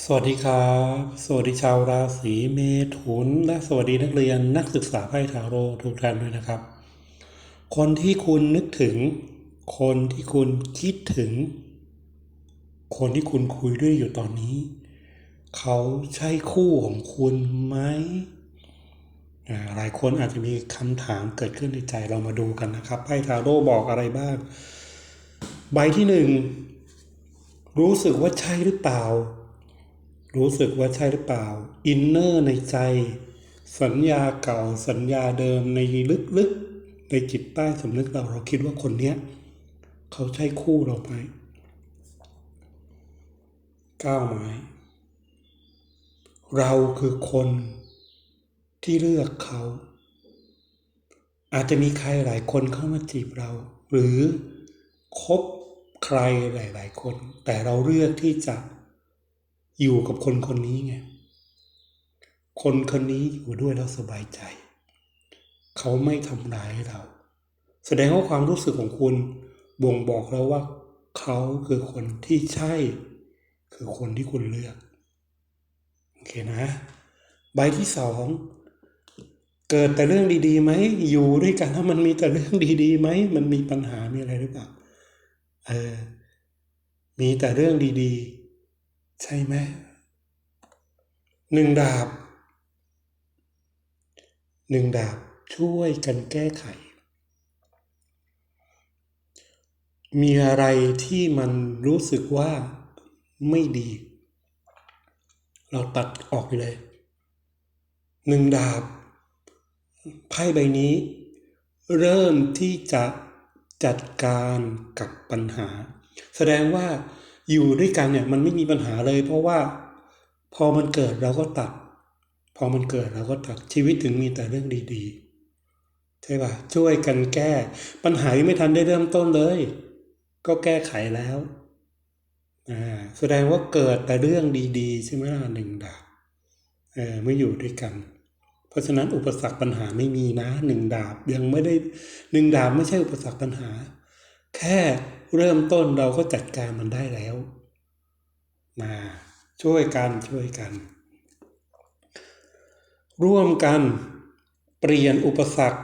สวัสดีครับ สวัสดีชาวราศีเมถุน และสวัสดีนักเรียนนักศึกษาไพ่ทาโร่ทุกท่านด้วยนะครับ คนที่คุณนึกถึง คนที่คุณคิดถึง คนที่คุณคุยด้วยอยู่ตอนนี้ เขาใช่คู่ของคุณไหมหลายคนอาจจะมีคำถามเกิดขึ้นในใจเรามาดูกันนะครับไพ่ทาโร่บอกอะไรบ้าง ใบที่หนึ่งรู้สึกว่าใช่หรือเปล่า รู้สึกว่าใช่หรือเปล่า อินเนอร์ในใจ สัญญาเก่าสัญญาเดิมในลึกๆ ในจิตใต้สำนึกเราเราคิดว่าคนเนี้ยเขาใช่คู่เราไหมก้าวไม้เราคือคนที่เลือกเขา อาจจะมีใครหลายคนเข้ามาจีบเรา หรือคบใครหลาย ๆ คน แต่เราเลือกที่จะ อยู่กับคนคนนี้ไง คนคนนี้อยู่ด้วยแล้วสบายใจ เขาไม่ทำร้ายเรา แสดงว่าความรู้สึกของคุณบ่งบอกแล้วว่า เขาคือคนที่ใช่ คือคนที่คุณเลือก โอเคนะ ใบที่สองเกิดแต่เรื่องดีๆไหมอยู่ด้วยกันถ้ามันมีแต่เรื่องดีๆไหมมันมีปัญหามีอะไรหรือเปล่าเออมีแต่เรื่องดีๆ ใช่ไหมหนึ่งดาบหนึ่งดาบช่วยกันแก้ไข มีอะไรที่มันรู้สึกว่าไม่ดี เราตัดออกไปเลยหนึ่งดาบไพ่ใบนี้ เริ่มที่จะจัดการกับปัญหา แสดงว่า อยู่ด้วยกันเนี่ยมันไม่มีปัญหาเลย เพราะว่าพอมันเกิดเราก็ตัด พอมันเกิดเราก็ตัดชีวิตถึงมีแต่เรื่องดีๆใช่ป่ะช่วยกันแก้ ปัญหายังไม่ทันได้เริ่มต้นเลย ก็แก้ไขแล้วอ่าแสดงว่าเกิดแต่เรื่องดีๆ ใช่ไหมล่ะหนึ่งดาบเออไม่อยู่ด้วยกัน เพราะฉะนั้นอุปสรรคปัญหาไม่มีนะหนึ่งดาบยังไม่ได้หนึ่งดาบไม่ใช่อุปสรรคปัญหา แค่เริ่มต้นเราก็จัดการมันได้แล้ว มาช่วยกันช่วยกัน ร่วมกันเปลี่ยนอุปสรรค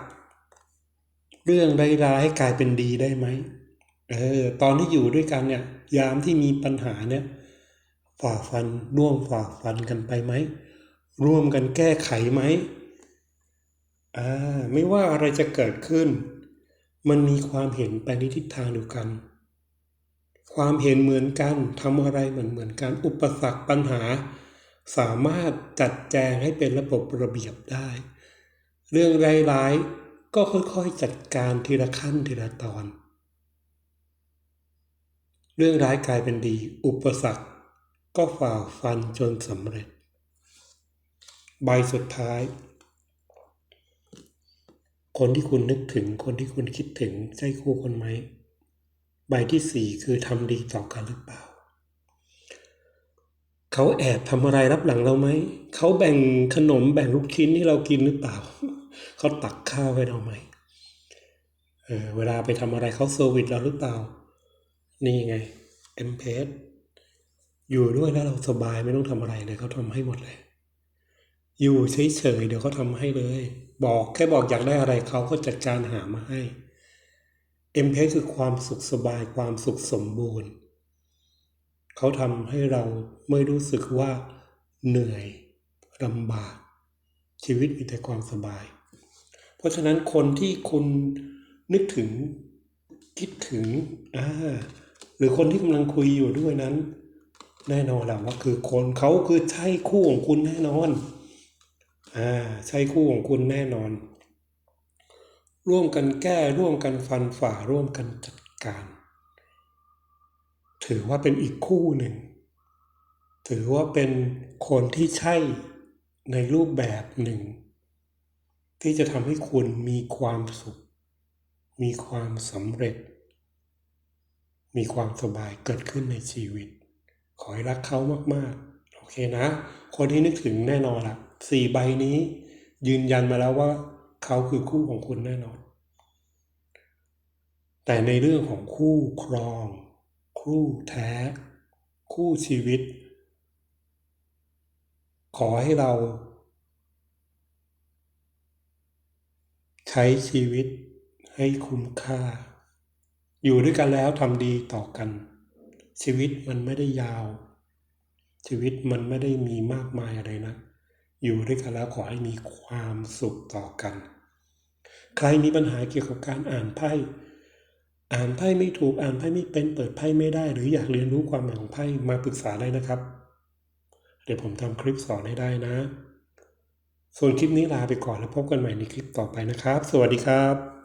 เรื่องร้ายๆให้กลายเป็นดีได้ไหมเออตอนที่อยู่ด้วยกันเนี่ย ยามที่มีปัญหาเนี่ยฝ่าฟันร่วมฝ่าฟันกันไปไหมร่วมกันแก้ไขไหมอ่าไม่ว่าอะไรจะเกิดขึ้น มันมีความเห็นไปในทิศทางเดียวกัน ความเห็นเหมือนกันทำอะไรเหมือนเหมือนกันอุปสรรคปัญหา สามารถจัดแจงให้เป็นระบบระเบียบได้ เรื่องร้ายๆก็ค่อยๆจัดการทีละขั้นทีละตอน เรื่องร้ายกลายเป็นดี อุปสรรคก็ฝ่าฟันจนสำเร็จ ใบสุดท้าย คนที่คุณนึกถึง คนที่คุณคิดถึงใช่คู่คนไหม ใบที่สี่คือทำดีต่อกันหรือเปล่า เขาแอบทำอะไรรับหลังเราไหม เขาแบ่งขนมแบ่งลูกชิ้นที่เรากินหรือเปล่า เขาตักข้าวให้เราไหมเออเวลาไปทำอะไรเขาเซอร์วิสเราหรือเปล่า นี่ไงเอ็มเพสอยู่ด้วยแล้วเราสบายไม่ต้องทำอะไรเลยเขาทำให้หมดเลย อยู่เฉยๆเดี๋ยวเขาทำให้เลย บอกแค่บอกอยากได้อะไรเขาก็จัดการหามาให้เอ็มเพสคือความสุขสบายความสุขสมบูรณ์ เขาทำให้เราไม่รู้สึกว่าเหนื่อยลำบาก ชีวิตมีแต่ความสบาย เพราะฉะนั้นคนที่คุณนึกถึงคิดถึงอ่าหรือคนที่กำลังคุยอยู่ด้วยนั้น แน่นอนแหละว่าคือคนเขาคือใช่คู่ของคุณแน่นอน อ่าใช่คู่ของคุณแน่นอน ร่วมกันแก้ร่วมกันฟันฝ่าร่วมกันจัดการ ถือว่าเป็นอีกคู่หนึ่ง ถือว่าเป็นคนที่ใช่ในรูปแบบหนึ่ง ที่จะทำให้คุณมีความสุข มีความสำเร็จ มีความสบายเกิดขึ้นในชีวิต ขอให้รักเขามากๆ โอเคนะ คนที่นึกถึงแน่นอนละ สี่ใบนี้ ยืนยันมาแล้วว่า เขาคือคู่ของคุณแน่นอน แต่ในเรื่องของคู่ครอง คู่แท้ คู่ชีวิต ขอให้เรา ใช้ชีวิตให้คุ้มค่า อยู่ด้วยกันแล้วทำดีต่อกัน ชีวิตมันไม่ได้ยาวชีวิตมันไม่ได้มีมากมายอะไรนะ อยู่ด้วยกันแล้วขอให้มีความสุขต่อกัน ใครมีปัญหาเกี่ยวกับการอ่านไพ่ อ่านไพ่ไม่ถูกอ่านไพ่ไม่เป็นเปิดไพ่ไม่ได้ หรืออยากเรียนรู้ความหมายของไพ่มาปรึกษาได้นะครับ เดี๋ยวผมทำคลิปสอนให้ได้นะ ส่วนคลิปนี้ลาไปก่อนแล้วพบกันใหม่ในคลิปต่อไปนะครับ สวัสดีครับ